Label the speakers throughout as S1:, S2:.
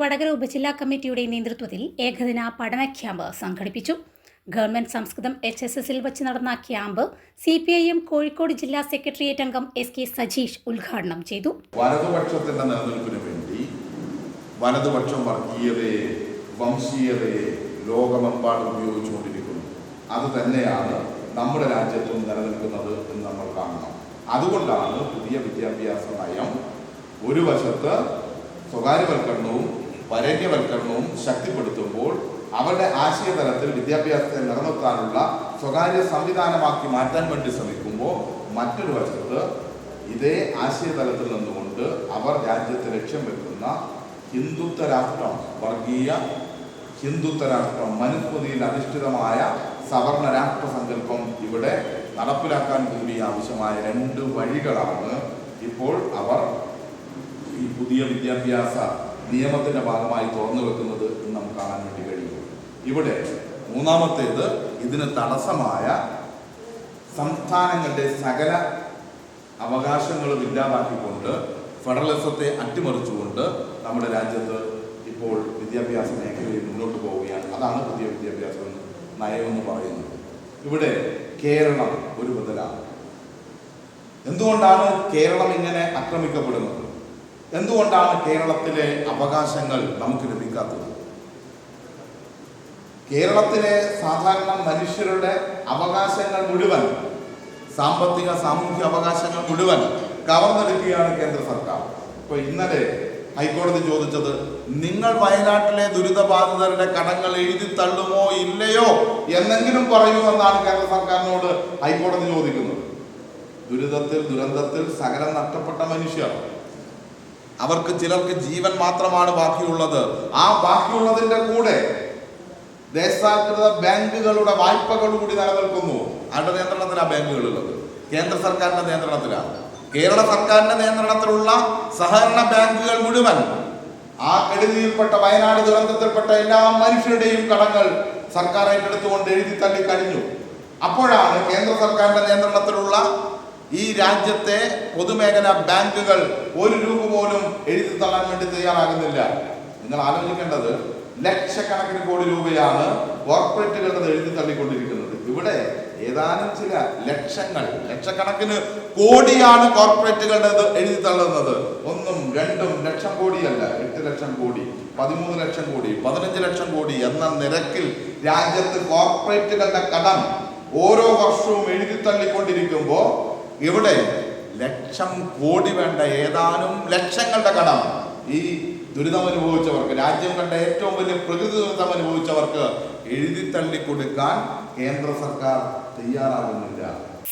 S1: വടകര ഉപജില്ലാ കമ്മിറ്റിയുടെ നേതൃത്വത്തിൽ ഏകദിന പഠന ക്യാമ്പ് സംഘടിപ്പിച്ചു. ഗവൺമെന്റ് സംസ്കൃതം എച്ച് എസ് എസിൽ വച്ച് നടന്ന camp C P I M Kozhikode ജില്ലാ സെക്രട്ടേറിയറ്റ് അംഗം എസ് കെ സജീഷ് ഉദ്ഘാടനം ചെയ്തു.
S2: വലതുപക്ഷത്തിന്റെ നിലനിൽപ്പിന് വേണ്ടി വലതുപക്ഷം വർഗീയതയെ വംശീയതയെ ലോകമെമ്പാടും ഉപയോഗിച്ചുകൊണ്ടിരിക്കുന്നു. അത് തന്നെയാണ് നമ്മുടെ രാജ്യത്തും നിലനിൽക്കുന്നത് എന്ന് നമ്മൾ കാണണം അതുകൊണ്ടാണ് പുതിയ വിദ്യാഭ്യാസ നയം ഒരു വശത്ത് സ്വകാര്യവൽക്കരണവും വരേണ്യവൽക്കരണവും ശക്തിപ്പെടുത്തുമ്പോൾ അവരുടെ ആശയതലത്തിൽ വിദ്യാഭ്യാസത്തെ നിലനിർത്താനുള്ള സ്വകാര്യ സംവിധാനമാക്കി മാറ്റാൻ വേണ്ടി ശ്രമിക്കുമ്പോൾ മറ്റൊരു വശത്ത് ഇതേ ആശയതലത്തിൽ നിന്നുകൊണ്ട് അവർ രാജ്യത്തെ ലക്ഷ്യം വെക്കുന്ന ഹിന്ദുത്വ രാഷ്ട്രം വർഗീയ ഹിന്ദുത്വ രാഷ്ട്രം മനുസ്മൃതിയിൽ അധിഷ്ഠിതമായ സവർണ രാഷ്ട്ര സങ്കല്പം ഇവിടെ നടപ്പിലാക്കാൻ കൂടി ആവശ്യമായ രണ്ട് വഴികളാണ് ഇപ്പോൾ അവർ ഈ പുതിയ വിദ്യാഭ്യാസ നിയമത്തിന്റെ ഭാഗമായി തുറന്നു വെക്കുന്നത് എന്ന് നമുക്ക് കാണാൻ വേണ്ടി കഴിയും. ഇവിടെ മൂന്നാമത്തേത് ഇതിന് തടസ്സമായ സംസ്ഥാനങ്ങളുടെ സകല അവകാശങ്ങളും ഇല്ലാതാക്കിക്കൊണ്ട് ഫെഡറലിസത്തെ അട്ടിമറിച്ചുകൊണ്ട് നമ്മുടെ രാജ്യത്ത് ഇപ്പോൾ വിദ്യാഭ്യാസ മേഖലയിൽ മുന്നോട്ട് പോവുകയാണ്. അതാണ് പുതിയ വിദ്യാഭ്യാസ നയമെന്ന് പറയുന്നത്. ഇവിടെ കേരളം ഒരു മുതലാണ് എന്തുകൊണ്ടാണ് കേരളം ഇങ്ങനെ ആക്രമിക്കപ്പെടുന്നത്? എന്തുകൊണ്ടാണ് കേരളത്തിലെ അവകാശങ്ങൾ നമുക്ക് ലഭിക്കാത്തത്? കേരളത്തിലെ സാധാരണ മനുഷ്യരുടെ അവകാശങ്ങൾ മുഴുവൻ സാമ്പത്തിക സാമൂഹ്യ അവകാശങ്ങൾ മുഴുവൻ കവർന്നെടുക്കുകയാണ് കേന്ദ്ര സർക്കാർ. ഇപ്പൊ ഇന്നലെ ഹൈക്കോടതി ചോദിച്ചത് നിങ്ങൾ വയനാട്ടിലെ ദുരിതബാധിതരുടെ കടങ്ങൾ എഴുതി തള്ളുമോ ഇല്ലയോ എന്നെങ്കിലും പറയൂ എന്നാണ് കേന്ദ്ര സർക്കാരിനോട് ഹൈക്കോടതി ചോദിക്കുന്നത്. ദുരിതത്തിൽ ദുരന്തത്തിൽ സകലം നഷ്ടപ്പെട്ട മനുഷ്യർ. അവർക്ക് ചിലർക്ക് ജീവൻ മാത്രമാണ് ബാക്കിയുള്ളത്. ആ ബാക്കിയുള്ളതിന്റെ കൂടെ ദേശാകൃത ബാങ്കുകളുടെ വായ്പകൾ കൂടി നിലനിൽക്കുന്നു. ആരുടെ നിയന്ത്രണത്തിലാണ് ബാങ്കുകളുള്ളത്? കേന്ദ്ര സർക്കാരിന്റെ നിയന്ത്രണത്തിലാണ് കേരള സർക്കാരിന്റെ നിയന്ത്രണത്തിലുള്ള സഹകരണ ബാങ്കുകൾ മുഴുവൻ ആ കെടുതിയിൽപ്പെട്ട വയനാട് ദുരന്തത്തിൽപ്പെട്ട എല്ലാ മനുഷ്യരുടെയും കടങ്ങൾ സർക്കാർ ഏറ്റെടുത്തുകൊണ്ട് എഴുതി തള്ളി കഴിഞ്ഞു. അപ്പോഴാണ് കേന്ദ്ര സർക്കാരിന്റെ നിയന്ത്രണത്തിലുള്ള ഈ രാജ്യത്തെ പൊതുമേഖലാ ബാങ്കുകൾ ഒരു രൂപ പോലും എഴുതി തള്ളാൻ വേണ്ടി തയ്യാറാകുന്നില്ല. നിങ്ങൾ ആലോചിക്കേണ്ടത് ലക്ഷക്കണക്കിന് കോടി രൂപയാണ് കോർപ്പറേറ്റുകളുടെ എഴുതി തള്ളിക്കൊണ്ടിരിക്കുന്നത്. ഇവിടെ ഏതാനും ചില ലക്ഷങ്ങൾ ലക്ഷക്കണക്കിന് കോടിയാണ് കോർപ്പറേറ്റുകളുടെ എഴുതി തള്ളുന്നത്. ഒന്നും രണ്ടും ലക്ഷം കോടിയല്ല എട്ട് ലക്ഷം കോടി പതിമൂന്ന് ലക്ഷം കോടി പതിനഞ്ച് ലക്ഷം കോടി എന്ന നിരക്കിൽ രാജ്യത്ത് കോർപ്പറേറ്റുകളുടെ കടം ഓരോ വർഷവും എഴുതി തള്ളിക്കൊണ്ടിരിക്കുമ്പോൾ ഇവിടെ ലക്ഷം കോടി വേണ്ട ഏതാനും ലക്ഷങ്ങളുടെ കടം ഈ ദുരിതം അനുഭവിച്ചവർക്ക് രാജ്യം കണ്ട ഏറ്റവും വലിയ പ്രകൃതി ദുരിതം അനുഭവിച്ചവർക്ക് എഴുതി തള്ളി കൊടുക്കാൻ കേന്ദ്ര സർക്കാർ തയ്യാറാകുന്നില്ല.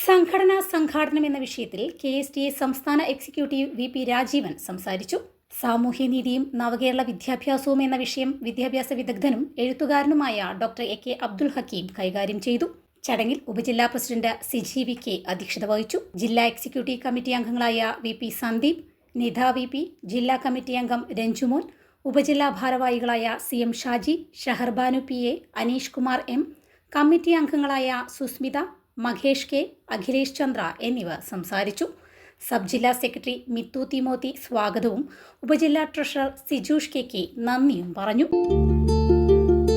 S1: സംഘടനാ സംഘാടനം എന്ന വിഷയത്തിൽ കെ എസ് ടി സംസ്ഥാന എക്സിക്യൂട്ടീവ് വി പി രാജീവൻ സംസാരിച്ചു. സാമൂഹ്യനീതിയും നവകേരള വിദ്യാഭ്യാസവും എന്ന വിഷയം വിദ്യാഭ്യാസ വിദഗ്ധനും എഴുത്തുകാരനുമായ doctor A K Abdul Hakeem കൈകാര്യം ചെയ്തു. ചടങ്ങിൽ ഉപജില്ലാ പ്രസിഡന്റ് സിജി വി കെ അധ്യക്ഷത വഹിച്ചു. ജില്ലാ എക്സിക്യൂട്ടീവ് കമ്മിറ്റി അംഗങ്ങളായ V P Sandeep Nidha V P ജില്ലാ കമ്മിറ്റി അംഗം രഞ്ജുമോൻ ഉപജില്ലാ ഭാരവാഹികളായ C M Shaji Shaharbanu P A Aneesh Kumar M committee അംഗങ്ങളായ സുസ്മിത മഹേഷ് കെ അഖിലേഷ് ചന്ദ്ര എന്നിവർ സംസാരിച്ചു. സബ് ജില്ലാ സെക്രട്ടറി മിത്തു തിമോത്തി സ്വാഗതവും ഉപജില്ലാ ട്രഷറർ സിജൂഷ് കെ കെ നന്ദിയും പറഞ്ഞു.